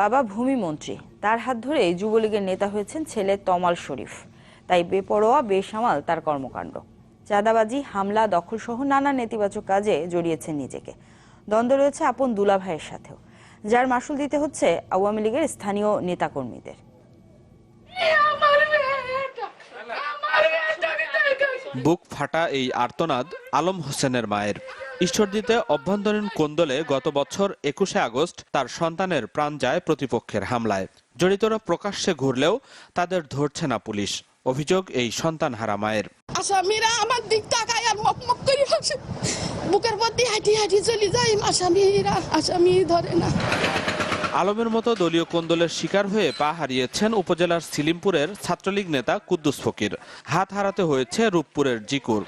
বাবা ভূমি মন্ত্রী। তার হাত ধরে যুবলীগের নেতা হয়েছেন ছেলে তমাল শরীফ। তাই বেপরোয়া, বেসামাল তার কর্মকাণ্ড। চাঁদাবাজি, হামলা দখল সহ নানা নেতিবাচক কাজে জড়িয়েছেন নিজেকে। দ্বন্দ্ব রয়েছে আপন দুলাভাইয়ের সাথেও, যার মাসুল দিতে হচ্ছে আওয়ামী লীগের স্থানীয় নেতাকর্মীদের। বুক ফাটা এই আর্তনাদ আলম হোসেনের মায়ের। ঈশ্বর দিতে অভ্যন্তরীণ কোন্দলে গত বছর একুশে আগস্ট তার সন্তানের প্রাণ যায় প্রতিপক্ষের হামলায়। জড়িতরা প্রকাশ্যে ঘুরলেও তাদের ধরছে না পুলিশ। অভিযোগ এই সন্তান হারা মায়ের আসামিরা আমার দিক তাকায় আর মক মক করে বুকের মধ্যে হাঁটি হাঁটি চলে যায় আসামিরা আসামি ধরে না। আলমের মতো দলীয় কোন্দলের শিকার হয়ে পা হারিয়েছেন উপজেলার সিলিমপুরের ছাত্রলীগ নেতা কুদ্দুস ফকির। হাত হারাতে হয়েছে রূপপুরের জিকুর।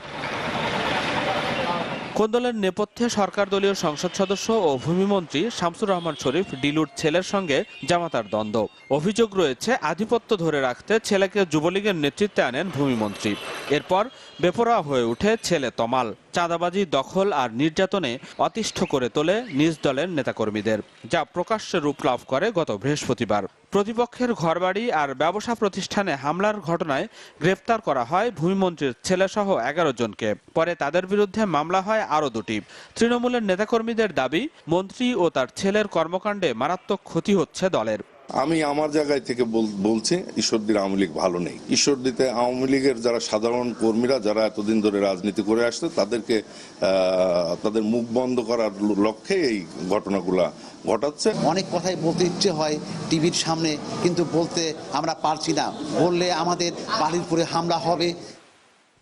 কোন্দলের নেপথ্যে সরকার দলীয় সংসদ সদস্য ও ভূমিমন্ত্রী শামসুর রহমান শরীফ ডিলুর ছেলের সঙ্গে জামাতার দ্বন্দ্ব। অভিযোগ রয়েছে, আধিপত্য ধরে রাখতে ছেলেকে যুবলীগের নেতৃত্বে আনেন ভূমিমন্ত্রী। এরপর বেপরোয়া হয়ে উঠে ছেলে তমাল। চাঁদাবাজি, দখল আর নির্যাতনে অতিষ্ঠ করে তোলে নিজ দলের নেতাকর্মীদের, যা প্রকাশ্যে রূপ লাভ করে গত বৃহস্পতিবার। প্রতিপক্ষের ঘরবাড়ি আর ব্যবসা প্রতিষ্ঠানে হামলার ঘটনায় গ্রেফতার করা হয় ভূমিমন্ত্রীর ছেলেসহ এগারো জনকে। পরে তাদের বিরুদ্ধে মামলা হয় আরও দুটি। তৃণমূলের নেতাকর্মীদের দাবি, মন্ত্রী ও তার ছেলের কর্মকাণ্ডে মারাত্মক ক্ষতি হচ্ছে দলের। আমি আমার জায়গায় থেকে বল- বলছি ঈশ্বরদীর আওয়ামী লীগ ভালো নেই। ঈশ্বরদীতে আওয়ামী লীগের যারা সাধারণ কর্মীরা যারা এতদিন ধরে রাজনীতি করে আসছে তাদেরকে তাদের মুখ বন্ধ করার ল- লক্ষ্যে এই ঘটনাগুলা ঘটাচ্ছে। অনেক কথাই বলতে ইচ্ছে হয় টিভির সামনে কিন্তু বলতে আমরা পারছি না। বললে আমাদের বাড়ির হামলা হবে।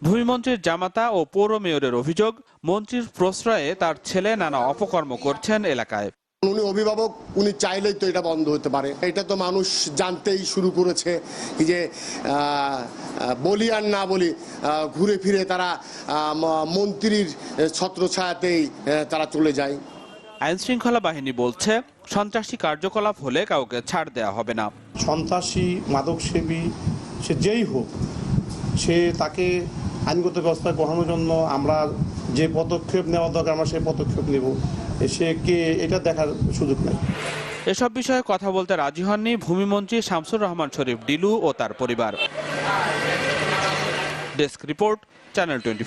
ভূমিমন্ত্রীর জামাতা ও পৌর মেয়রের অভিযোগ মন্ত্রীর প্রশ্রয়ে তার ছেলে নানা অপকর্ম করছেন এলাকায়। উনি অভিভাবক উনি চাইলেই তো এটা বন্ধ হতে পারে। এটা তো মানুষ জানতেই শুরু করেছে যে বলি আর না বলি ঘুরে ফিরে তারা মন্ত্রীর ছত্রছায়াতেই তারা চলে যায়। আইন শৃঙ্খলা বাহিনী বলছে সন্ত্রাসী কার্যকলাপ হলে কাউকে ছাড় দেওয়া হবে না। সন্ত্রাসী মাদকসেবী সে যেই হোক সে তাকে আইনগত ব্যবস্থা গ্রহণের জন্য আমরা যে পদক্ষেপ নেওয়া দরকার আমরা সেই পদক্ষেপ নেব। সে কে এটা দেখার সুযোগ নাই। এসব বিষয়ে কথা বলতে রাজি হননি ভূমিমন্ত্রী শামসুর রহমান শরীফ, ডিলু ও তার পরিবার। Desk report, channel twenty